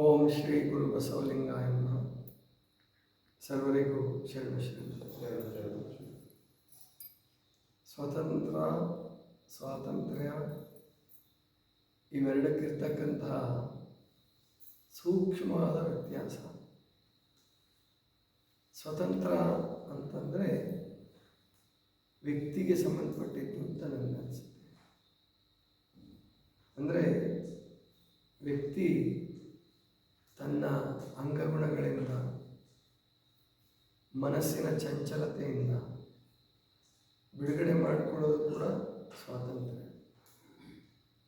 ಓಂ ಶ್ರೀ ಗುರು ಬಸವಲಿಂಗಾಯ ಸರ್ವರಿಗೂ ಶರಣ ಸ್ವತಂತ್ರ, ಸ್ವಾತಂತ್ರ್ಯ, ಇವೆರಡಕ್ಕಿರ್ತಕ್ಕಂತಹ ಸೂಕ್ಷ್ಮವಾದ ವ್ಯತ್ಯಾಸ. ಸ್ವತಂತ್ರ ಅಂತಂದರೆ ವ್ಯಕ್ತಿಗೆ ಸಂಬಂಧಪಟ್ಟಿದ್ದು ಅಂತ ನನಗನ್ಸುತ್ತೆ ಅಂದರೆ ವ್ಯಕ್ತಿ ತನ್ನ ಅಂಗಗುಣಗಳಿಂದ, ಮನಸ್ಸಿನ ಚಂಚಲತೆಯಿಂದ ಬಿಡುಗಡೆ ಮಾಡಿಕೊಳ್ಳೋದು ಕೂಡ ಸ್ವಾತಂತ್ರ್ಯ.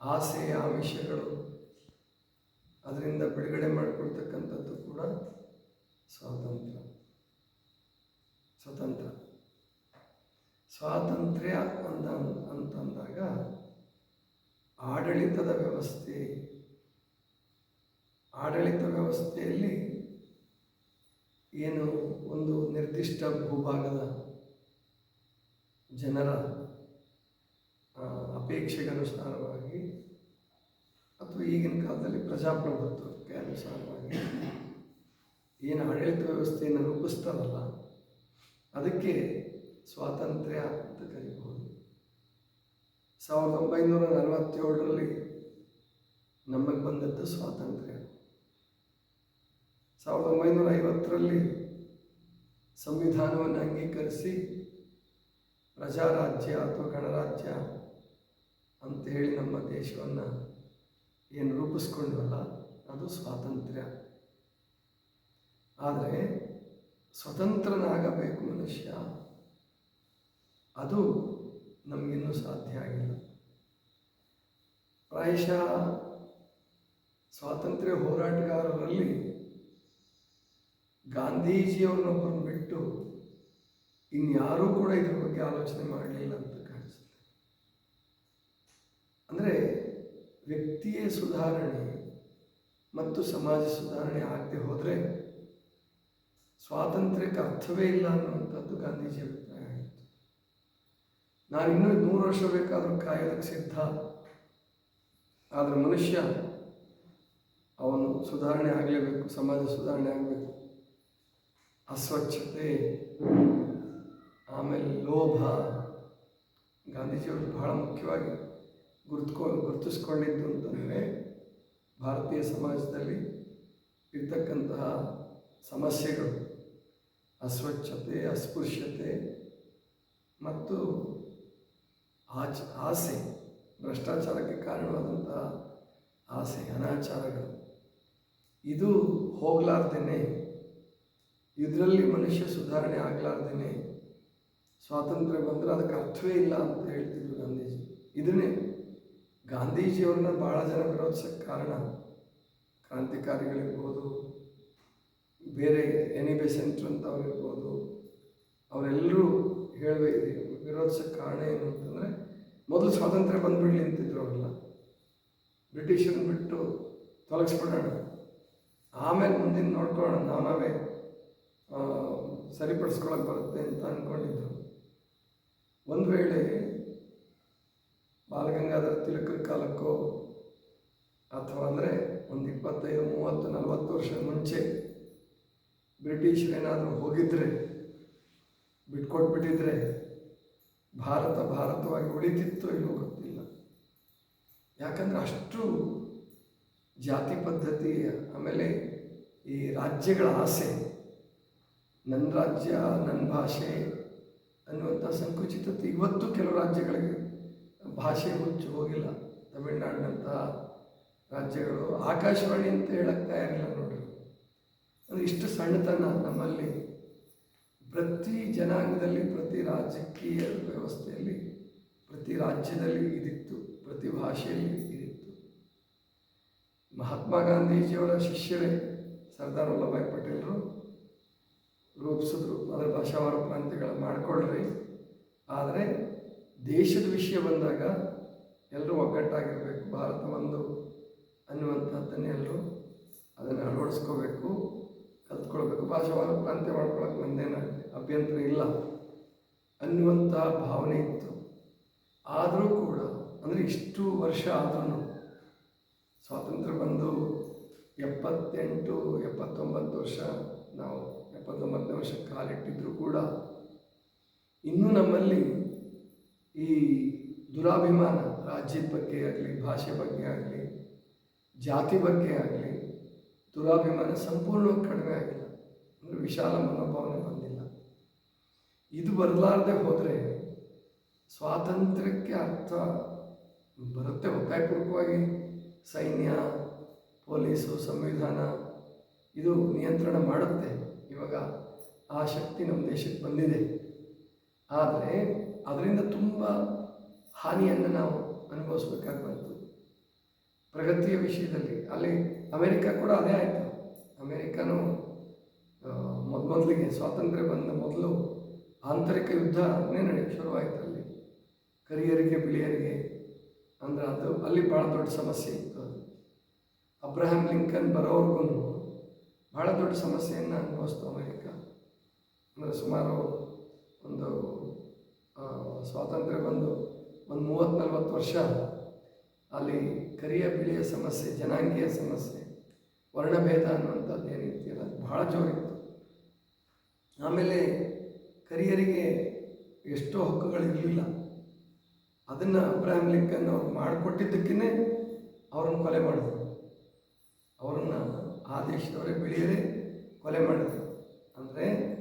ಆಸೆ, ಆಮಿಷಗಳು ಅದರಿಂದ ಬಿಡುಗಡೆ ಮಾಡಿಕೊಳ್ತಕ್ಕಂಥದ್ದು ಕೂಡ ಸ್ವಾತಂತ್ರ್ಯ. ಸ್ವತಂತ್ರ. ಸ್ವಾತಂತ್ರ್ಯ ಅಂತ ಅಂತಂದಾಗ ಆಡಳಿತದ ವ್ಯವಸ್ಥೆ ಆಡಳಿತ ವ್ಯವಸ್ಥೆಯಲ್ಲಿ ಏನು ಒಂದು ನಿರ್ದಿಷ್ಟ ಭೂಭಾಗದ ಜನರ ಅಪೇಕ್ಷೆಗೆ ಅಪೇಕ್ಷೆಗನುಸಾರವಾಗಿ ಅಥವಾ ಈಗಿನ ಕಾಲದಲ್ಲಿ ಪ್ರಜಾಪ್ರಭುತ್ವಕ್ಕೆ ಅನುಸಾರವಾಗಿ ಏನು ಆಡಳಿತ ವ್ಯವಸ್ಥೆಯನ್ನು ರೂಪಿಸ್ತಾರಲ್ಲ, ಅದಕ್ಕೆ ಸ್ವಾತಂತ್ರ್ಯ ಅಂತ ಕರಿಬಹುದು. ಸಾವಿರದ ಒಂಬೈನೂರ ನಲವತ್ತೇಳರಲ್ಲಿ ನಮಗೆ ಬಂದದ್ದು ಸ್ವಾತಂತ್ರ್ಯ. ಸಾವಿರದ ಒಂಬೈನೂರ ಐವತ್ತರಲ್ಲಿ ಸಂವಿಧಾನವನ್ನು ಅಂಗೀಕರಿಸಿ ಪ್ರಜಾರಾಜ್ಯ ಅಥವಾ ಗಣರಾಜ್ಯ ಅಂತ ಹೇಳಿ ನಮ್ಮ ದೇಶವನ್ನು ಏನು ರೂಪಿಸ್ಕೊಂಡ್ವಲ್ಲ, ಅದು ಸ್ವಾತಂತ್ರ್ಯ. ಆದರೆ ಸ್ವತಂತ್ರನಾಗಬೇಕು ಮನುಷ್ಯ, ಅದು ನಮಗಿನ್ನೂ ಸಾಧ್ಯ ಆಗಿಲ್ಲ. ಪ್ರಾಯಶಃ ಸ್ವಾತಂತ್ರ್ಯ ಹೋರಾಟಗಾರರಲ್ಲಿ ಗಾಂಧೀಜಿಯವ್ರನ್ನೊಬ್ಬರನ್ನು ಬಿಟ್ಟು ಇನ್ಯಾರೂ ಕೂಡ ಇದ್ರ ಬಗ್ಗೆ ಆಲೋಚನೆ ಮಾಡಲಿಲ್ಲ ಅಂತ ಕಾಣಿಸುತ್ತೆ. ಅಂದರೆ ವ್ಯಕ್ತಿಯ ಸುಧಾರಣೆ ಮತ್ತು ಸಮಾಜ ಸುಧಾರಣೆ ಆಗದೆ ಹೋದರೆ ಸ್ವಾತಂತ್ರ್ಯಕ್ಕೆ ಅರ್ಥವೇ ಇಲ್ಲ ಅನ್ನುವಂಥದ್ದು ಗಾಂಧೀಜಿ ಅಭಿಪ್ರಾಯ ನಾನು ಇನ್ನೂ ನೂರು ವರ್ಷ ಬೇಕಾದರೂ ಕಾಯೋದಕ್ಕೆ ಸಿದ್ಧ. ಆದರೆ ಮನುಷ್ಯ ಅವನು ಸುಧಾರಣೆ ಆಗಲೇಬೇಕು, ಸಮಾಜ ಸುಧಾರಣೆ ಆಗಬೇಕು. ಅಸ್ವಚ್ಛತೆ, ಆಮೇಲೆ ಲೋಭ, ಗಾಂಧೀಜಿಯವರು ಬಹಳ ಮುಖ್ಯವಾಗಿ ಗುರುತ್ಕೊ, ಗುರುತಿಸ್ಕೊಂಡಿದ್ದು ಅಂತಂದರೆ ಭಾರತೀಯ ಸಮಾಜದಲ್ಲಿ ಇರ್ತಕ್ಕಂತಹ ಸಮಸ್ಯೆಗಳು. ಅಸ್ವಚ್ಛತೆ, ಅಸ್ಪೃಶ್ಯತೆ ಮತ್ತು ಆಚ, ಆಸೆ, ಭ್ರಷ್ಟಾಚಾರಕ್ಕೆ ಕಾರಣವಾದಂತಹ ಆಸೆ, ಅನಾಚಾರಗಳು. ಇದು ಹೋಗಲಾರ್ದೇನೆ ಇದರಲ್ಲಿ ಮನುಷ್ಯ ಸುಧಾರಣೆ ಆಗಲಾರ್ದೇನೆ ಸ್ವಾತಂತ್ರ್ಯ ಬಂದರೆ ಅದಕ್ಕೆ ಅರ್ಥವೇ ಇಲ್ಲ ಅಂತ ಹೇಳ್ತಿದ್ರು ಗಾಂಧೀಜಿ. ಇದನ್ನೇ ಗಾಂಧೀಜಿಯವ್ರನ್ನ ಭಾಳ ಜನ ವಿರೋಧಿಸಕ್ಕೆ ಕಾರಣ ಕ್ರಾಂತಿಕಾರಿಗಳಿರ್ಬೋದು ಬೇರೆ ಎನಿ ಬೆಸೆಂಟ್ ಅಂತ ಅವ್ರಿರ್ಬೋದು ಅವರೆಲ್ಲರೂ ಹೇಳಬೇಕು ವಿರೋಧಿಸಕ್ಕೆ ಕಾರಣ ಏನು ಅಂತಂದರೆ ಮೊದಲು ಸ್ವಾತಂತ್ರ್ಯ ಬಂದ್ಬಿಡ್ಲಿ ಅಂತಿದ್ರು ಅವರೆಲ್ಲ. ಬ್ರಿಟಿಷರನ್ನ ಬಿಟ್ಟು ತೊಲಗಿಸ್ಬಿಡೋಣ. ಆಮೇಲೆ ಮುಂದಿನ ನೋಡ್ಕೊಳ್ಳೋಣ ನಾವು ನಾವೇ ಆ, ಸರಿಪಡಿಸ್ಕೊಳಕ್ಕೆ ಬರುತ್ತೆ ಅಂತ ಅಂದ್ಕೊಂಡಿದ್ರು ಒಂದು ವೇಳೆ ಬಾಲಗಂಗಾಧರ ತಿಲಕರ ಕಾಲಕ್ಕೋ, ಅಥವಾ ಅಂದರೆ ಒಂದು ಇಪ್ಪತ್ತೈದು, ಮೂವತ್ತು, ನಲವತ್ತು ವರ್ಷ ಮುಂಚೆ ಬ್ರಿಟಿಷರೇನಾದರೂ ಹೋಗಿದ್ದರೆ ಬಿಟ್ಕೊಟ್ಬಿಟ್ಟಿದ್ರೆ ಭಾರತ ಭಾರತವಾಗಿ ಉಳಿತಿತ್ತು ಇಲ್ಲೋ ಗೊತ್ತಿಲ್ಲ. ಯಾಕಂದರೆ ಅಷ್ಟು ಜಾತಿ ಪದ್ಧತಿ, ಆಮೇಲೆ ಈ ರಾಜ್ಯಗಳ ಆಸೆ ನನ್ನ ರಾಜ್ಯ ನನ್ನ ಭಾಷೆ ಅನ್ನುವಂಥ ಸಂಕುಚಿತತೆ ಇವತ್ತು ಕೆಲವು ರಾಜ್ಯಗಳಿಗೆ ಭಾಷೆ ಮುಚ್ಚಿ ಹೋಗಿಲ್ಲ. ತಮಿಳ್ನಾಡಿನಂಥ ರಾಜ್ಯಗಳು ಆಕಾಶವಾಣಿ ಅಂತ ಹೇಳಕ್ಕೆ ತಯಾರಿಲ್ಲ ನೋಡ್ರಿ. ಅಂದರೆ ಇಷ್ಟು ಸಣ್ಣತನ ನಮ್ಮಲ್ಲಿ. ಪ್ರತಿ ಜನಾಂಗದಲ್ಲಿ, ಪ್ರತಿ ರಾಜಕೀಯ ವ್ಯವಸ್ಥೆಯಲ್ಲಿ, ಪ್ರತಿ ರಾಜ್ಯದಲ್ಲಿ ಇದಿತ್ತು, ಪ್ರತಿ ಭಾಷೆಯಲ್ಲಿ ಇದಿತ್ತು. ಮಹಾತ್ಮ ಗಾಂಧೀಜಿಯವರ ಶಿಷ್ಯರೇ ಸರ್ದಾರ್ ವಲ್ಲಭಾಯ್ ಪಟೇಲರು. ರೂಪಿಸಿದ್ರು. ಅದರ ಭಾಷಾವಾರ ಪ್ರಾಂತ್ಯಗಳ ಮಾಡಿಕೊಳ್ಳ್ರಿ ಆದರೆ ದೇಶದ ವಿಷಯ ಬಂದಾಗ ಎಲ್ಲರೂ ಒಗ್ಗಟ್ಟಾಗಿರಬೇಕು. ಭಾರತ ಒಂದು ಅನ್ನುವಂಥದ್ದನ್ನೇ ಎಲ್ಲರೂ ಅದನ್ನು ಅಳವಡಿಸ್ಕೋಬೇಕು, ಕಲ್ತ್ಕೊಳ್ಬೇಕು. ಭಾಷಾವಾರ ಪ್ರಾಂತ್ಯ ಮಾಡ್ಕೊಳಕ್ಕೆ ಒಂದೇನು ಅಭ್ಯಂತರ ಇಲ್ಲ ಅನ್ನುವಂಥ ಭಾವನೆ ಇತ್ತು. ಆದರೂ ಕೂಡ, ಅಂದರೆ ಇಷ್ಟು ವರ್ಷ ಆದ್ರೂ ಸ್ವಾತಂತ್ರ್ಯ ಬಂದು ಎಪ್ಪತ್ತೆಂಟು, ಎಪ್ಪತ್ತೊಂಬತ್ತು ವರ್ಷ ನಾವು ಎಪ್ಪತ್ತೊಂಬತ್ತನೇ ವರ್ಷ ಕಾಲಿಟ್ಟಿದ್ರೂ ಕೂಡ ಇನ್ನೂ ನಮ್ಮಲ್ಲಿ ಈ ದುರಾಭಿಮಾನ ರಾಜ್ಯದ ಬಗ್ಗೆ ಆಗಲಿ, ಭಾಷೆ ಬಗ್ಗೆ ಆಗಲಿ, ಜಾತಿ ಬಗ್ಗೆ ಆಗಲಿ ದುರಾಭಿಮಾನ ಸಂಪೂರ್ಣವಾಗಿ ಕಡಿಮೆ ಆಗಿಲ್ಲ. ಅಂದರೆ ವಿಶಾಲ ಮನೋಭಾವನೆ ಬಂದಿಲ್ಲ. ಇದು ಬರಲಾರದೆ ಹೋದರೆ ಸ್ವಾತಂತ್ರ್ಯಕ್ಕೆ ಅರ್ಥ ಬರುತ್ತೆ ಒತ್ತಾಯಪೂರ್ವಕವಾಗಿ. ಸೈನ್ಯ, ಪೊಲೀಸು, ಸಂವಿಧಾನ, ಇದು ನಿಯಂತ್ರಣ ಮಾಡುತ್ತೆ. ಇವಾಗ ಆ ಶಕ್ತಿ ನಮ್ಮ ದೇಶಕ್ಕೆ ಬಂದಿದೆ. ಆದರೆ ಅದರಿಂದ ತುಂಬ ಹಾನಿಯನ್ನು ನಾವು ಅನುಭವಿಸ್ಬೇಕಾಗಿ ಪ್ರಗತಿಯ ವಿಷಯದಲ್ಲಿ ಅಲ್ಲಿ ಅಮೇರಿಕ ಕೂಡ ಅದೇ ಆಯಿತು. ಅಮೇರಿಕನೂ ಮೊದಲಿಗೆ ಸ್ವಾತಂತ್ರ್ಯ ಬಂದ ಮೊದಲು ಆಂತರಿಕ ಯುದ್ಧನೇ ನಡೆಯಕ್ಕೆ ಶುರುವಾಯಿತು ಅಲ್ಲಿ. ಕರಿಯರಿಗೆ, ಬಿಳಿಯರಿಗೆ ಅಂದರೆ ಅದು ಅಲ್ಲಿ ಭಾಳ ದೊಡ್ಡ ಸಮಸ್ಯೆ ಇತ್ತು ಅಬ್ರಹಾಂ ಲಿಂಕನ್ ಬರೋವ್ರಿಗೂ ಭಾಳ ದೊಡ್ಡ ಸಮಸ್ಯೆಯನ್ನು ಅನುಭವಿಸ್ತು ಅಮೇರಿಕ. ಅಂದರೆ ಸುಮಾರು ಒಂದು ಸ್ವಾತಂತ್ರ್ಯ ಬಂದು, ಒಂದು ಮೂವತ್ತು ನಲ್ವತ್ತು ವರ್ಷ ಅಲ್ಲಿ ಕರಿಯ ಬಿಳಿಯ ಸಮಸ್ಯೆ, ಜನಾಂಗೀಯ ಸಮಸ್ಯೆ, ವರ್ಣಭೇದ ಅನ್ನುವಂಥದ್ದು ಏನಿದೆಯಲ್ಲ ಅದು ಭಾಳ ಜೋರಿತ್ತು. ಆಮೇಲೆ ಕರಿಯರಿಗೆ ಎಷ್ಟೋ ಹಕ್ಕುಗಳಿರಲಿಲ್ಲ ಅದನ್ನು ಅಬ್ರಾಹಿಂ ಲಿಂಕನ್ ಅವ್ರು ಮಾಡಿಕೊಟ್ಟಿದ್ದಕ್ಕೇ ಅವ್ರನ್ನ ಕೊಲೆ ಮಾಡಿದ್ರು. ಅವ್ರನ್ನ ಆ ದೇಶದವರೇ ಬಿಳಿಯರೇ ಕೊಲೆ ಮಾಡಿದ್ರು. ಅಂದರೆ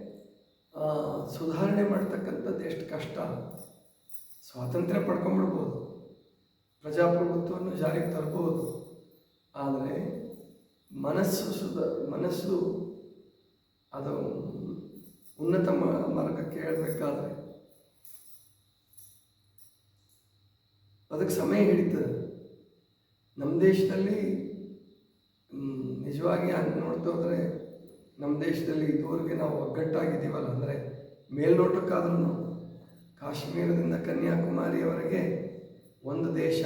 ಸುಧಾರಣೆ ಮಾಡ್ತಕ್ಕಂಥದ್ದು ಎಷ್ಟು ಕಷ್ಟ. ಸ್ವಾತಂತ್ರ್ಯ ಪಡ್ಕೊಂಬಿಡ್ಬೋದು. ಪ್ರಜಾಪ್ರಭುತ್ವವನ್ನು ಜಾರಿಗೆ ತರ್ಬೋದು. ಆದರೆ, ಮನಸ್ಸು ಸುಧ, ಮನಸ್ಸು ಅದು ಉನ್ನತ ಮಾರ್ಗಕ್ಕೆ ಹೇಳಬೇಕಾದ್ರೆ ಅದಕ್ಕೆ ಸಮಯ ಹಿಡಿತದೆ. ನಮ್ಮ ದೇಶದಲ್ಲಿ ನಿಜವಾಗಿ ಹಂಗೆ ನೋಡ್ತಾ ಹೋದರೆ ನಮ್ಮ ದೇಶದಲ್ಲಿ ಇದುವರೆಗೆ ನಾವು ಒಗ್ಗಟ್ಟಾಗಿದ್ದೀವಲ್ಲ ಅಂದರೆ ಮೇಲ್ನೋಟಕ್ಕಾದ್ರೂ ಕಾಶ್ಮೀರದಿಂದ ಕನ್ಯಾಕುಮಾರಿಯವರೆಗೆ ಒಂದು ದೇಶ,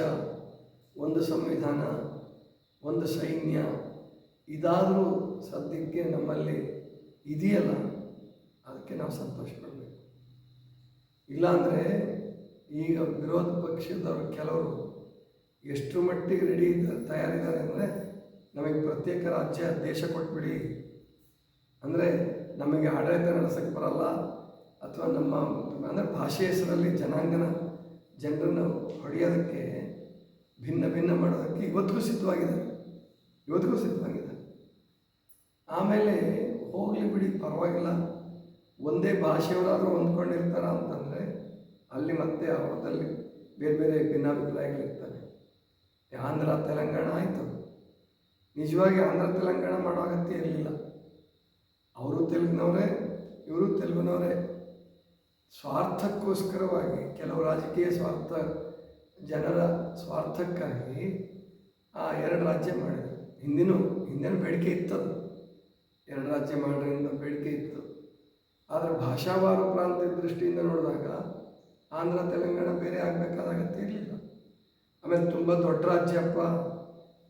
ಒಂದು ಸಂವಿಧಾನ, ಒಂದು ಸೈನ್ಯ ಇದಾದರೂ ಸದ್ಯಕ್ಕೆ ನಮ್ಮಲ್ಲಿ ಇದೆಯಲ್ಲ, ಅದಕ್ಕೆ ನಾವು ಸಂತೋಷ ಪಡಬೇಕು. ಇಲ್ಲಾಂದರೆ ಈಗ ವಿರೋಧ ಪಕ್ಷದವರು ಕೆಲವರು ಎಷ್ಟು ಮಟ್ಟಿಗೆ ರೆಡಿ ತಯಾರಿದ್ದಾರೆ ಅಂದರೆ ನಮಗೆ ಪ್ರತ್ಯೇಕ ರಾಜ್ಯ, ದೇಶ ಕೊಟ್ಬಿಡಿ. ಅಂದರೆ ನಮಗೆ ಆಡಳಿತ ನಡೆಸೋಕ್ಕೆ ಬರಲ್ಲ. ಅಥವಾ ನಮ್ಮ ಅಂದರೆ ಭಾಷೆ ಹೆಸರಲ್ಲಿ ಜನಾಂಗನ, ಜನರನ್ನು ಹೊಡೆಯೋದಕ್ಕೆ ಭಿನ್ನ ಭಿನ್ನ ಮಾಡೋದಕ್ಕೆ ಇವತ್ತಿಗೂ ಸಿದ್ಧವಾಗಿದೆ. ಇವತ್ತಿಗೂ ಸಿದ್ಧವಾಗಿದೆ. ಆಮೇಲೆ ಹೋಗಲಿ ಬಿಡಿ, ಪರವಾಗಿಲ್ಲ. ಒಂದೇ ಭಾಷೆಯವರಾದರೂ ಹೊಂದ್ಕೊಂಡಿರ್ತಾರ ಅಂತಂದರೆ ಅಲ್ಲಿ ಮತ್ತೆ ಅವ್ರದಲ್ಲಿ ಬೇರೆ ಬೇರೆ ಭಿನ್ನಾಭಿಪ್ರಾಯಗಳಿರ್ತವೆ. ಆಂಧ್ರ, ತೆಲಂಗಾಣ ಆಯಿತು. ನಿಜವಾಗಿ ಆಂಧ್ರ ತೆಲಂಗಾಣ ಮಾಡೋ ಅಗತ್ಯ ಇರಲಿಲ್ಲ. ಅವರು ತೆಲುಗಿನವರೇ, ಇವರು ತೆಲುಗಿನವರೇ. ಸ್ವಾರ್ಥಕ್ಕೋಸ್ಕರವಾಗಿ, ಕೆಲವು ರಾಜಕೀಯ ಸ್ವಾರ್ಥ ಜನರ ಸ್ವಾರ್ಥಕ್ಕಾಗಿ, ಆ ಎರಡು ರಾಜ್ಯ ಮಾಡಿದರು. ಹಿಂದಿನೂ, ಹಿಂದಿನ ಬೇಡಿಕೆ ಇತ್ತದು ಎರಡು ರಾಜ್ಯ ಮಾಡೋದ್ರಿಂದ ಬೇಡಿಕೆ ಇತ್ತು. ಆದರೆ ಭಾಷಾವಾರು ಪ್ರಾಂತ್ಯದ ದೃಷ್ಟಿಯಿಂದ ನೋಡಿದಾಗ, ಆಂಧ್ರ, ತೆಲಂಗಾಣ ಬೇರೆ ಆಗಬೇಕಾದ ಅಗತ್ಯ ಇರಲಿಲ್ಲ. ಆಮೇಲೆ ತುಂಬ ದೊಡ್ಡ ರಾಜ್ಯಪ್ಪ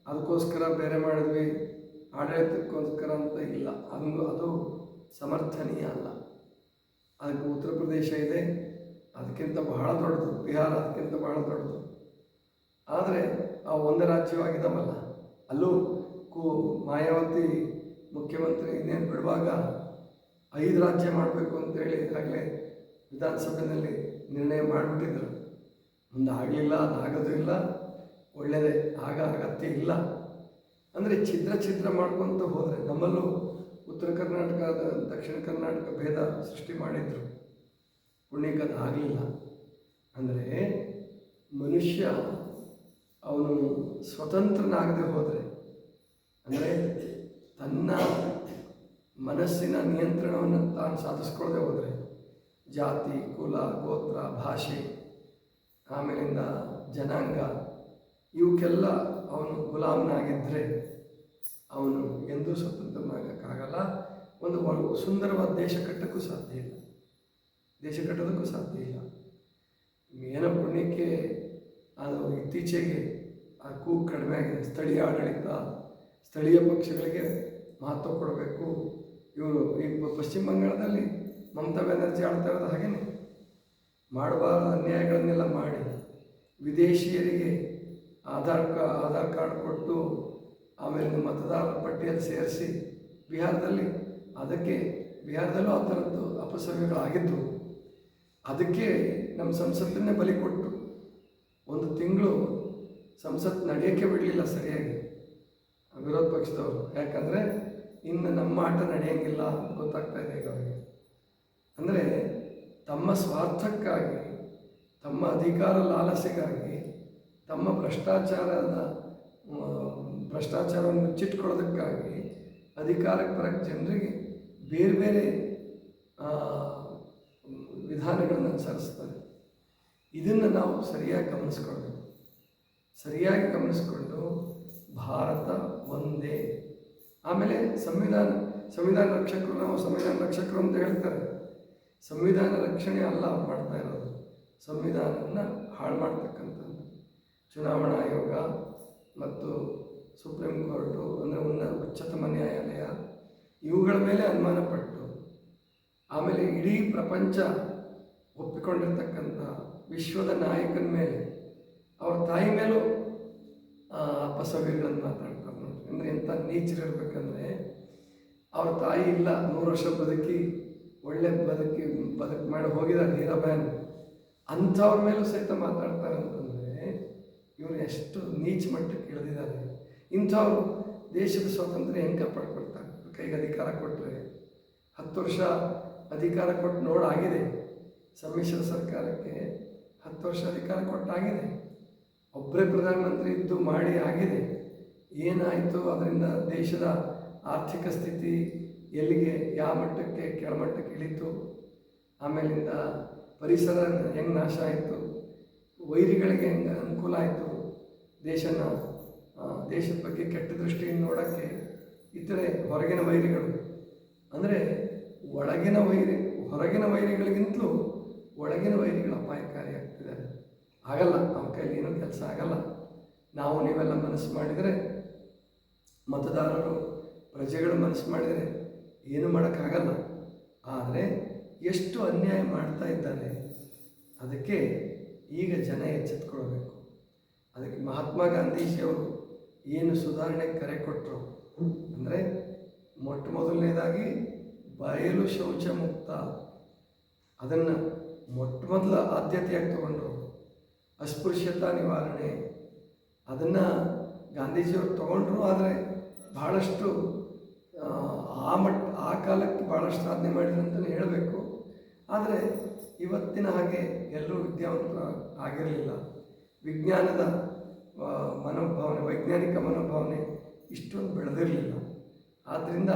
ಅದಕ್ಕೋಸ್ಕರ ಬೇರೆ ಮಾಡಿದ್ವಿ. ಆಡಳಿತಕ್ಕೋಸ್ಕರ ಅಂತ ಇಲ್ಲ. ಅದು ಅದು ಸಮರ್ಥನೀಯ ಅಲ್ಲ. ಅದಕ್ಕೆ ಉತ್ತರ ಪ್ರದೇಶ ಇದೆ. ಅದಕ್ಕಿಂತ ಬಹಳ ದೊಡ್ಡದು. ಬಿಹಾರ ಅದಕ್ಕಿಂತ ಬಹಳ ದೊಡ್ಡದು. ಆದರೆ ಆ ಒಂದು ರಾಜ್ಯವಾಗಿದ್ದಾವಲ್ಲ ಅಲ್ಲೂ ಕು, ಮಾಯಾವತಿ ಮುಖ್ಯಮಂತ್ರಿ ಇನ್ನೇನು ಬಿಡುವಾಗ ಐದು ರಾಜ್ಯ ಮಾಡಬೇಕು ಅಂತೇಳಿ ಈಗಾಗಲೇ ವಿಧಾನಸಭೆಯಲ್ಲಿ ನಿರ್ಣಯ ಮಾಡಿಬಿಟ್ಟಿದ್ರು. ಒಂದು ಆಗಲಿಲ್ಲ, ಅದಾಗೋದು ಇಲ್ಲ. ಒಳ್ಳೆಯದೇ ಆಗ ಅಗತ್ಯ ಇಲ್ಲ. ಅಂದರೆ ಛಿದ್ರ ಛಿದ್ರ ಮಾಡ್ಕೊತ ಹೋದರೆ ನಮ್ಮಲ್ಲೂ ಉತ್ತರ ಕರ್ನಾಟಕ, ದಕ್ಷಿಣ ಕರ್ನಾಟಕ ಭೇದ ಸೃಷ್ಟಿ ಮಾಡಿದರು. ಪುಣ್ಯಕ್ಕದು ಆಗಲಿಲ್ಲ. ಅಂದರೆ ಮನುಷ್ಯ ಅವನು ಸ್ವತಂತ್ರನಾಗದೆ ಹೋದರೆ, ಅಂದರೆ ತನ್ನ ಮನಸ್ಸಿನ ನಿಯಂತ್ರಣವನ್ನು ತಾನು ಸಾಧಿಸ್ಕೊಳ್ಳದೆ ಹೋದರೆ, ಜಾತಿ, ಕುಲ, ಗೋತ್ರ, ಭಾಷೆ, ಆಮೇಲಿಂದ ಜನಾಂಗ ಇವಕ್ಕೆಲ್ಲ ಅವನು ಗುಲಾಮನಾಗಿದ್ದರೆ ಅವನು ಎಂದೂ ಸ್ವತಂತ್ರನಾಗಕ್ಕಾಗಲ್ಲ. ಒಂದು ಸುಂದರವಾದ ದೇಶ ಕಟ್ಟಕ್ಕೂ ಸಾಧ್ಯ ಇಲ್ಲ. ದೇಶ ಕಟ್ಟೋದಕ್ಕೂ ಸಾಧ್ಯ ಇಲ್ಲ. ಏನೋ ಪುಣ್ಯಕ್ಕೆ ಅದು ಇತ್ತೀಚೆಗೆ ಆ ಕೂಗು ಕಡಿಮೆ ಆಗಿದೆ. ಸ್ಥಳೀಯ ಆಡಳಿತ, ಸ್ಥಳೀಯ ಪಕ್ಷಗಳಿಗೆ ಮಹತ್ವ ಕೊಡಬೇಕು. ಇವರು ಈ ಪಶ್ಚಿಮ ಬಂಗಾಳದಲ್ಲಿ ಮಮತಾ ಬ್ಯಾನರ್ಜಿ ಆಡ್ತಾ ಇರೋದು ಹಾಗೇನೆ. ಮಾಡುವ ಅನ್ಯಾಯಗಳನ್ನೆಲ್ಲ ಮಾಡಿ ವಿದೇಶಿಯರಿಗೆ ಆಧಾರ್ ಕಾ, ಆಧಾರ್ ಕಾರ್ಡ್ ಕೊಟ್ಟು ಆಮೇಲೆ ಮತದಾರರ ಪಟ್ಟಿಯಲ್ಲಿ ಸೇರಿಸಿ ಬಿಹಾರದಲ್ಲಿ, ಅದಕ್ಕೆ ಬಿಹಾರದಲ್ಲೂ ಆ ಥರದ್ದು ಅಪಸವ್ಯಗಳಾಗಿದ್ದು, ಅದಕ್ಕೆ ನಮ್ಮ ಸಂಸತ್ತನ್ನೇ ಬಲಿ ಕೊಟ್ಟು ಒಂದು ತಿಂಗಳು ಸಂಸತ್ ನಡೆಯೋಕ್ಕೆ ಬಿಡಲಿಲ್ಲ ಸರಿಯಾಗಿ ವಿರೋಧ ಪಕ್ಷದವರು. ಯಾಕಂದರೆ ಇನ್ನು ನಮ್ಮ ಆಟ ನಡೆಯೋಂಗಿಲ್ಲ ಗೊತ್ತಾಗ್ತಾ ಇದೆ ಈಗ ಅವರಿಗೆ ಅಂದರೆ ತಮ್ಮ ಸ್ವಾರ್ಥಕ್ಕಾಗಿ, ತಮ್ಮ ಅಧಿಕಾರ ಲಾಲಸೆಗಾಗಿ ತಮ್ಮ ಭ್ರಷ್ಟಾಚಾರದ ಭ್ರಷ್ಟಾಚಾರವನ್ನು ಮುಚ್ಚಿಟ್ಕೊಳ್ಳೋದಕ್ಕಾಗಿ ಅಧಿಕಾರಕ್ಕೆ ಬರೋಕ್ಕೆ ಜನರಿಗೆ ಬೇರೆ ಬೇರೆ ವಿಧಾನಗಳನ್ನು ಅನುಸರಿಸ್ತಾರೆ. ಇದನ್ನು ನಾವು ಸರಿಯಾಗಿ ಗಮನಿಸ್ಕೊಳ್ಬೇಕು. ಸರಿಯಾಗಿ ಗಮನಿಸ್ಕೊಂಡು ಭಾರತ ಒಂದೇ. ಆಮೇಲೆ ಸಂವಿಧಾನ ಸಂವಿಧಾನ ರಕ್ಷಕರು, ನಾವು ಸಂವಿಧಾನ ರಕ್ಷಕರು ಅಂತ ಹೇಳ್ತಾರೆ. ಸಂವಿಧಾನ ರಕ್ಷಣೆ ಅಲ್ಲ ಮಾಡ್ತಾ ಇರೋದು. ಸಂವಿಧಾನವನ್ನು ಹಾಳು ಮಾಡ್ತಕ್ಕಂಥದ್ದು. ಚುನಾವಣಾ ಆಯೋಗ ಮತ್ತು ಸುಪ್ರೀಂ ಕೋರ್ಟು, ಅಂದರೆ ಉನ್ನ ಉಚ್ಚತಮ ನ್ಯಾಯಾಲಯ, ಇವುಗಳ ಮೇಲೆ ಅನುಮಾನ ಪಟ್ಟು ಆಮೇಲೆ ಇಡೀ ಪ್ರಪಂಚ ಒಪ್ಪಿಕೊಂಡಿರ್ತಕ್ಕಂಥ ವಿಶ್ವದ ನಾಯಕನ ಮೇಲೆ, ಅವ್ರ ತಾಯಿ ಮೇಲೂ ಅಪಸವ್ಯಗಳನ್ನು ಮಾತಾಡ್ತಾರೆ ನೋಡಿ ಅಂದರೆ ಎಂಥ ನೀಚರಿರ್ಬೇಕಂದ್ರೆ ಅವ್ರ ತಾಯಿ ಇಲ್ಲ, ನೂರು ವರ್ಷ ಬದುಕಿ, ಒಳ್ಳೆ ಬದುಕಿ, ಬದುಕು ಮಾಡಿ ಹೋಗಿದ್ದಾರೆ ಹೀರಾಬಾಯನ್. ಅಂಥವ್ರ ಮೇಲೂ ಸಹಿತ ಮಾತಾಡ್ತಾರೆ ಅಂತಂದರೆ ಇವರು ಎಷ್ಟು ನೀಚ ಮಟ್ಟಕ್ಕೆ ಇಳಿದಿದ್ದಾರೆ. ಇಂಥವ್ರು ದೇಶದ ಸ್ವಾತಂತ್ರ್ಯ ಹೆಂಗೆ ಕಾಪಾಡ್ಕೊಳ್ತಾರೆ? ಕೈಗೆ ಅಧಿಕಾರ ಕೊಟ್ಟರೆ ಹತ್ತು ವರ್ಷ ಅಧಿಕಾರ ಕೊಟ್ಟು ನೋಡಾಗಿದೆ. ಸಮ್ಮಿಶ್ರ ಸರ್ಕಾರಕ್ಕೆ ಹತ್ತು ವರ್ಷ ಅಧಿಕಾರ ಕೊಟ್ಟಾಗಿದೆ. ಒಬ್ಬರೇ ಪ್ರಧಾನಮಂತ್ರಿ ಇದ್ದು ಮಾಡಿ ಆಗಿದೆ. ಏನಾಯಿತು ಅದರಿಂದ ದೇಶದ ಆರ್ಥಿಕ ಸ್ಥಿತಿ ಎಲ್ಲಿಗೆ, ಯಾವ ಮಟ್ಟಕ್ಕೆ ಕೆಳಮಟ್ಟಕ್ಕೆ ಇಳಿತು? ಆಮೇಲಿಂದ ಪರಿಸರ ಹೆಂಗೆ ನಾಶ ಆಯಿತು? ವೈರಿಗಳಿಗೆ ಹೆಂಗೆ ಅನುಕೂಲ ಆಯಿತು? ದೇಶನ ದೇಶದ ಬಗ್ಗೆ ಕೆಟ್ಟ ದೃಷ್ಟಿಯಿಂದ ನೋಡೋಕ್ಕೆ ಇತರೆ ಹೊರಗಿನ ವೈರಿಗಳು. ಅಂದರೆ ಒಳಗಿನ ವೈರಿ, ಹೊರಗಿನ ವೈರಿಗಳಿಗಿಂತಲೂ ಒಳಗಿನ ವೈರಿಗಳು ಅಪಾಯಕಾರಿಯಾಗ್ತಿದ್ದಾರೆ ಆಗಲ್ಲ, ನಮ್ಮ ಕೈಯಲ್ಲಿ ಏನೂ ಕೆಲಸ ಆಗಲ್ಲ. ನಾವು ನೀವೆಲ್ಲ ಮನಸ್ಸು ಮಾಡಿದರೆ, ಮತದಾರರು, ಪ್ರಜೆಗಳು ಮನಸ್ಸು ಮಾಡಿದರೆ ಏನು ಮಾಡೋಕ್ಕಾಗಲ್ಲ. ಆದರೆ ಎಷ್ಟು ಅನ್ಯಾಯ ಮಾಡ್ತಾ ಇದ್ದಾರೆ, ಅದಕ್ಕೆ ಈಗ ಜನ ಎಚ್ಚೆತ್ಕೊಳ್ಬೇಕು. ಅದಕ್ಕೆ ಮಹಾತ್ಮ ಗಾಂಧೀಜಿಯವರು ಏನು ಸುಧಾರಣೆ ಕರೆ ಕೊಟ್ಟರು ಅಂದರೆ ಮೊಟ್ಟ ಮೊದಲನೇದಾಗಿ ಬಯಲು ಶೌಚ ಮುಕ್ತ. ಅದನ್ನು ಮೊಟ್ಟ ಮೊದಲ ಆದ್ಯತೆಯಾಗಿ ತಗೊಂಡ್ರು ಅಸ್ಪೃಶ್ಯತಾ ನಿವಾರಣೆ. ಅದನ್ನು ಗಾಂಧೀಜಿಯವರು ತಗೊಂಡ್ರು ಆದರೆ ಬಹಳಷ್ಟು ಆ, ಆ ಮಟ್ಟ ಆ ಕಾಲಕ್ಕೆ ಭಾಳಷ್ಟು ಸಾಧನೆ ಮಾಡಿದ್ರು ಅಂತಲೇ ಹೇಳಬೇಕು. ಆದರೆ ಇವತ್ತಿನ ಹಾಗೆ ಎಲ್ಲರೂ ವಿದ್ಯಾವಂತರು ಆಗಿರಲಿಲ್ಲ ವಿಜ್ಞಾನದ ಮನೋಭಾವನೆ, ವೈಜ್ಞಾನಿಕ ಮನೋಭಾವನೆ ಇಷ್ಟೊಂದು ಬೆಳೆದಿರಲಿಲ್ಲ. ಆದ್ದರಿಂದ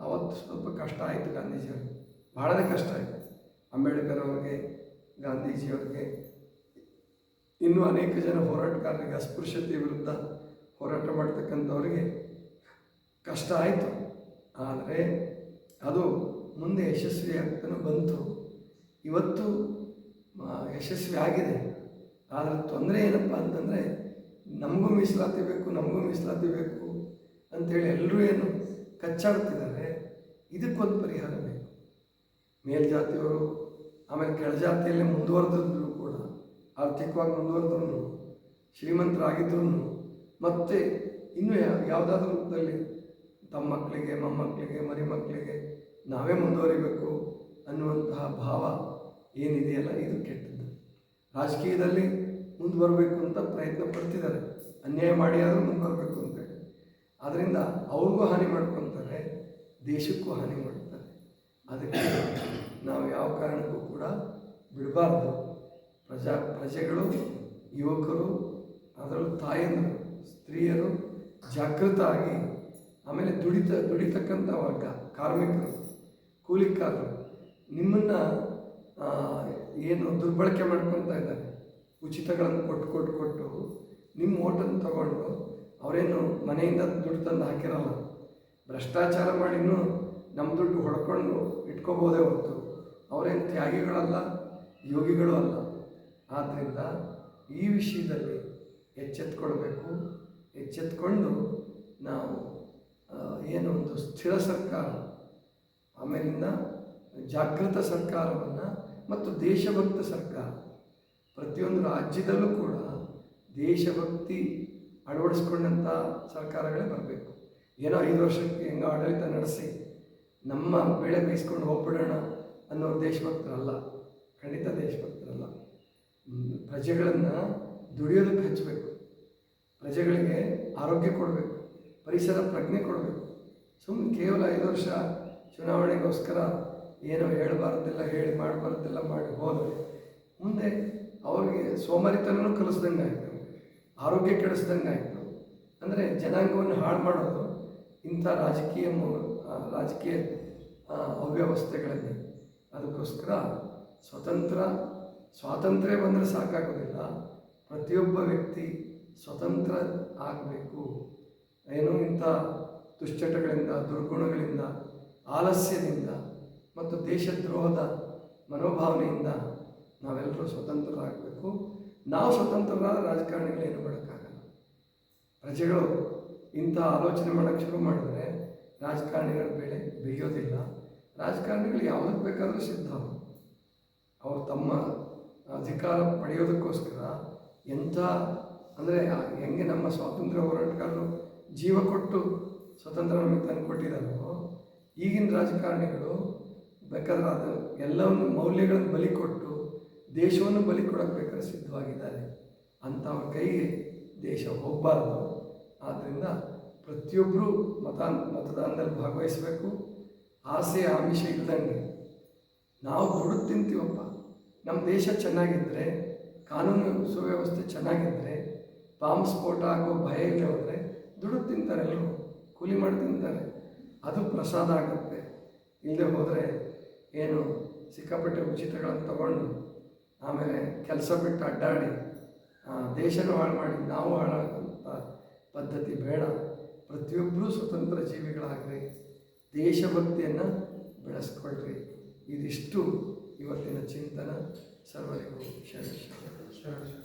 ಅವತ್ತು ಸ್ವಲ್ಪ ಕಷ್ಟ ಆಯಿತು ಗಾಂಧೀಜಿಯವ್ರಿಗೆ. ಭಾಳನೇ ಕಷ್ಟ ಆಯಿತು. ಅಂಬೇಡ್ಕರ್ ಅವ್ರಿಗೆ, ಗಾಂಧೀಜಿಯವ್ರಿಗೆ. ಇನ್ನೂ ಅನೇಕ ಜನ ಹೋರಾಟಗಾರರಿಗೆ ಅಸ್ಪೃಶ್ಯತೆ ವಿರುದ್ಧ ಹೋರಾಟ ಮಾಡ್ತಕ್ಕಂಥವ್ರಿಗೆ ಕಷ್ಟ ಆಯಿತು. ಆದರೆ ಅದು ಮುಂದೆ ಯಶಸ್ವಿ ಆಗ್ತಾನೆ ಬಂತು. ಇವತ್ತು ಯಶಸ್ವಿ ಆಗಿದೆ. ಆದರೆ ತೊಂದರೆ ಏನಪ್ಪ ಅಂತಂದರೆ, ನಮಗೂ ಮೀಸಲಾತಿ ಬೇಕು, ನಮಗೂ ಮೀಸಲಾತಿ ಬೇಕು ಅಂತೇಳಿ ಎಲ್ಲರೂ ಏನು ಕಚ್ಚಾಡ್ತಿದ್ದಾರೆ. ಇದಕ್ಕೊಂದು ಪರಿಹಾರ ಬೇಕು. ಮೇಲ್ಜಾತಿಯವರು, ಆಮೇಲೆ ಕೆಳಜಾತಿಯಲ್ಲೇ ಮುಂದುವರೆದಿದ್ರು ಕೂಡ, ಆರ್ಥಿಕವಾಗಿ ಮುಂದುವರೆದ್ರು ಶ್ರೀಮಂತರಾಗಿದ್ರು ಮತ್ತೆ ಇನ್ನೂ ಯಾವುದಾದ್ರೂ ರೂಪದಲ್ಲಿ ತಮ್ಮ ಮಕ್ಕಳಿಗೆ, ಮೊಮ್ಮಕ್ಕಳಿಗೆ ಮರಿ ಮಕ್ಕಳಿಗೆ ನಾವೇ ಮುಂದುವರಿಬೇಕು ಅನ್ನುವಂತಹ ಭಾವ ಏನಿದೆಯಲ್ಲ, ಇದು ಕೆಟ್ಟದ್ದು. ರಾಜಕೀಯದಲ್ಲಿ ಮುಂದುವರಬೇಕು ಅಂತ ಪ್ರಯತ್ನ ಪಡ್ತಿದ್ದಾರೆ. ಅನ್ಯಾಯ ಮಾಡಿ ಆದರೂ ಮುಂದುವರಬೇಕು ಅಂತ ಆದ್ದರಿಂದ ಅವ್ರಿಗೂ ಹಾನಿ ಮಾಡ್ಕೊತಾರೆ, ದೇಶಕ್ಕೂ ಹಾನಿ ಮಾಡ್ತಾರೆ. ಅದಕ್ಕೆ ನಾವು ಯಾವ ಕಾರಣಕ್ಕೂ ಕೂಡ ಬಿಡಬಾರ್ದು. ಪ್ರಜಾ, ಪ್ರಜೆಗಳು, ಯುವಕರು, ಅದರಲ್ಲೂ ತಾಯಂದರು, ಸ್ತ್ರೀಯರು ಜಾಗೃತ ಆಗಿ ಆಮೇಲೆ ದುಡಿತ, ದುಡಿತಕ್ಕಂಥ ವರ್ಗ, ಕಾರ್ಮಿಕರು, ಕೂಲಿಕಾರರು, ನಿಮ್ಮನ್ನು ಏನು ದುರ್ಬಳಕೆ ಮಾಡ್ಕೊತಾ ಇದ್ದಾರೆ. ಉಚಿತಗಳನ್ನು ಕೊಟ್ಟು ಕೊಟ್ಟು ಕೊಟ್ಟು ನಿಮ್ಮ ಓಟನ್ನು ತಗೊಂಡು ಅವರೇನು ಮನೆಯಿಂದ ದುಡ್ಡು ತಂದು ಹಾಕಿರಲ್ಲ. ಭ್ರಷ್ಟಾಚಾರ ಮಾಡಿನೂ ನಮ್ಮ ದುಡ್ಡು ಹೊಡ್ಕೊಂಡು ಇಟ್ಕೋಬೋದೇ ಹೊತ್ತು ಅವರೇನು ತ್ಯಾಗಿಗಳಲ್ಲ, ಯೋಗಿಗಳು ಅಲ್ಲ. ಆದ್ದರಿಂದ ಈ ವಿಷಯದಲ್ಲಿ ಎಚ್ಚೆತ್ಕೊಳ್ಬೇಕು. ಎಚ್ಚೆತ್ಕೊಂಡು ನಾವು ಏನು ಒಂದು ಸ್ಥಿರ ಸರ್ಕಾರ, ಆಮೇಲಿಂದ ಜಾಗೃತ ಸರ್ಕಾರವನ್ನು ಮತ್ತು ದೇಶಭಕ್ತ ಸರ್ಕಾರ ಪ್ರತಿಯೊಂದು ರಾಜ್ಯದಲ್ಲೂ ಕೂಡ ದೇಶಭಕ್ತಿ ಅಳವಡಿಸ್ಕೊಂಡಂಥ ಸರ್ಕಾರಗಳೇ ಬರಬೇಕು. ಏನೋ ಐದು ವರ್ಷಕ್ಕೆ ಹೆಂಗೋ ಆಡಳಿತ ನಡೆಸಿ ನಮ್ಮ ಬೆಳೆ ಬೇಯಿಸ್ಕೊಂಡು ಹೋಗ್ಬಿಡೋಣ ಅನ್ನೋರು ದೇಶಭಕ್ತರಲ್ಲ, ಖಂಡಿತ ದೇಶಭಕ್ತರಲ್ಲ. ಪ್ರಜೆಗಳನ್ನು ದುಡಿಯೋದಕ್ಕೆ ಹಚ್ಚಬೇಕು. ಪ್ರಜೆಗಳಿಗೆ ಆರೋಗ್ಯ ಕೊಡಬೇಕು, ಪರಿಸರ ಪ್ರಜ್ಞೆ ಕೊಡಬೇಕು. ಸುಮ್ಮನೆ ಕೇವಲ ಐದು ವರ್ಷ ಚುನಾವಣೆಗೋಸ್ಕರ ಏನೋ ಹೇಳಬಾರ್ದಿಲ್ಲ ಹೇಳಿ ಮಾಡಬಾರ್ದಿಲ್ಲ ಮಾಡಿ ಹೋದರೆ ಮುಂದೆ ಅವ್ರಿಗೆ ಸೋಮಾರಿತನೂ ಕಲಿಸ್ದಂಗೆ ಆಯಿತು. ಆರೋಗ್ಯ ಕೆಡಿಸ್ದಂಗೆ ಆಯಿತು. ಅಂದರೆ ಜನಾಂಗವನ್ನು ಹಾಳು ಮಾಡೋದು ಇಂಥ ರಾಜಕೀಯ ರಾಜಕೀಯ ಅವ್ಯವಸ್ಥೆಗಳಲ್ಲಿ. ಅದಕ್ಕೋಸ್ಕರ ಸ್ವತಂತ್ರ, ಸ್ವಾತಂತ್ರ್ಯ ಬಂದರೆ ಸಾಕಾಗೋದಿಲ್ಲ. ಪ್ರತಿಯೊಬ್ಬ ವ್ಯಕ್ತಿ ಸ್ವತಂತ್ರ ಆಗಬೇಕು. ಏನೋ ಇಂಥ ದುಶ್ಚಟಗಳಿಂದ, ದುರ್ಗುಣಗಳಿಂದ, ಆಲಸ್ಯದಿಂದ ಮತ್ತು ದೇಶದ್ರೋಹದ ಮನೋಭಾವನೆಯಿಂದ ನಾವೆಲ್ಲರೂ ಸ್ವತಂತ್ರರಾಗಬೇಕು. ನಾವು ಸ್ವತಂತ್ರರಾದ ರಾಜಕಾರಣಿಗಳು ಏನು ಮಾಡೋಕ್ಕಾಗಲ್ಲ. ಪ್ರಜೆಗಳು ಇಂಥ ಆಲೋಚನೆ ಮಾಡೋಕ್ಕೆ ಶುರು ಮಾಡಿದ್ರೆ ರಾಜಕಾರಣಿಗಳ ಬೆಳೆ ಬೇಯೋದಿಲ್ಲ ರಾಜಕಾರಣಿಗಳು ಯಾವುದಕ್ಕೆ ಬೇಕಾದರೂ ಸಿದ್ಧ ಅವರು. ತಮ್ಮ ಅಧಿಕಾರ ಪಡೆಯೋದಕ್ಕೋಸ್ಕರ ಎಂಥ ಅಂದರೆ ಹೆಂಗೆ ನಮ್ಮ ಸ್ವಾತಂತ್ರ್ಯ ಹೋರಾಟಗಾರರು ಜೀವ ಕೊಟ್ಟು ಸ್ವತಂತ್ರ ನಮಗೆ ತಂದು ಈಗಿನ ರಾಜಕಾರಣಿಗಳು ಬೇಕಾದ್ರೆ ಅದು ಎಲ್ಲವನ್ನು ಮೌಲ್ಯಗಳನ್ನು ಬಲಿ ಕೊಟ್ಟು ದೇಶವನ್ನು ಬಲಿ ಕೊಡೋಕ್ಕೆ ಬೇಕಾದ್ರೆ ಸಿದ್ಧವಾಗಿದ್ದಾರೆ. ಅಂಥವ್ರ ಕೈಗೆ ದೇಶ ಹೋಗಬಾರ್ದು. ಆದ್ದರಿಂದ ಪ್ರತಿಯೊಬ್ಬರೂ ಮತ, ಮತದಾನದಲ್ಲಿ ಭಾಗವಹಿಸಬೇಕು. ಆಸೆ, ಆಮಿಷ ಇಲ್ದಂಗೆ. ನಾವು ದುಡ್ಡು ತಿಂತೀವಪ್ಪ. ನಮ್ಮ ದೇಶ ಚೆನ್ನಾಗಿದ್ದರೆ ಕಾನೂನು ಸುವ್ಯವಸ್ಥೆ ಚೆನ್ನಾಗಿದ್ದರೆ ಬಾಂಬ್ ಸ್ಫೋಟ ಆಗೋ ಭಯ ಇಲ್ಲದೆ ಹೋದರೆ ದುಡ್ಡು ತಿಂತಾರೆ ಎಲ್ಲರೂ. ಕೂಲಿ ಮಾಡಿ ತಿಂತಾರೆ. ಅದು ಪ್ರಸಾದ ಆಗುತ್ತೆ. ಇಲ್ಲದೆ ಹೋದರೆ ಏನು ಸಿಕ್ಕಾಪಟ್ಟೆ ಉಚಿತಗಳನ್ನು ತಗೊಂಡು ಆಮೇಲೆ ಕೆಲಸ ಬಿಟ್ಟು ಅಡ್ಡಾಡಿ ದೇಶನ ಹಾಳು ಮಾಡಿ ನಾವು ಹಾಳಾಗುವಂಥ ಪದ್ಧತಿ ಬೇಡ. ಪ್ರತಿಯೊಬ್ಬರೂ ಸ್ವತಂತ್ರ ಜೀವಿಗಳಾಗ್ರಿ. ದೇಶಭಕ್ತಿಯನ್ನು ಬೆಳೆಸ್ಕೊಳ್ರಿ. ಇದಿಷ್ಟು ಇವತ್ತಿನ ಚಿಂತನ. ಸರ್ವರಿಗೂ ಶರಣ ಶರಣ.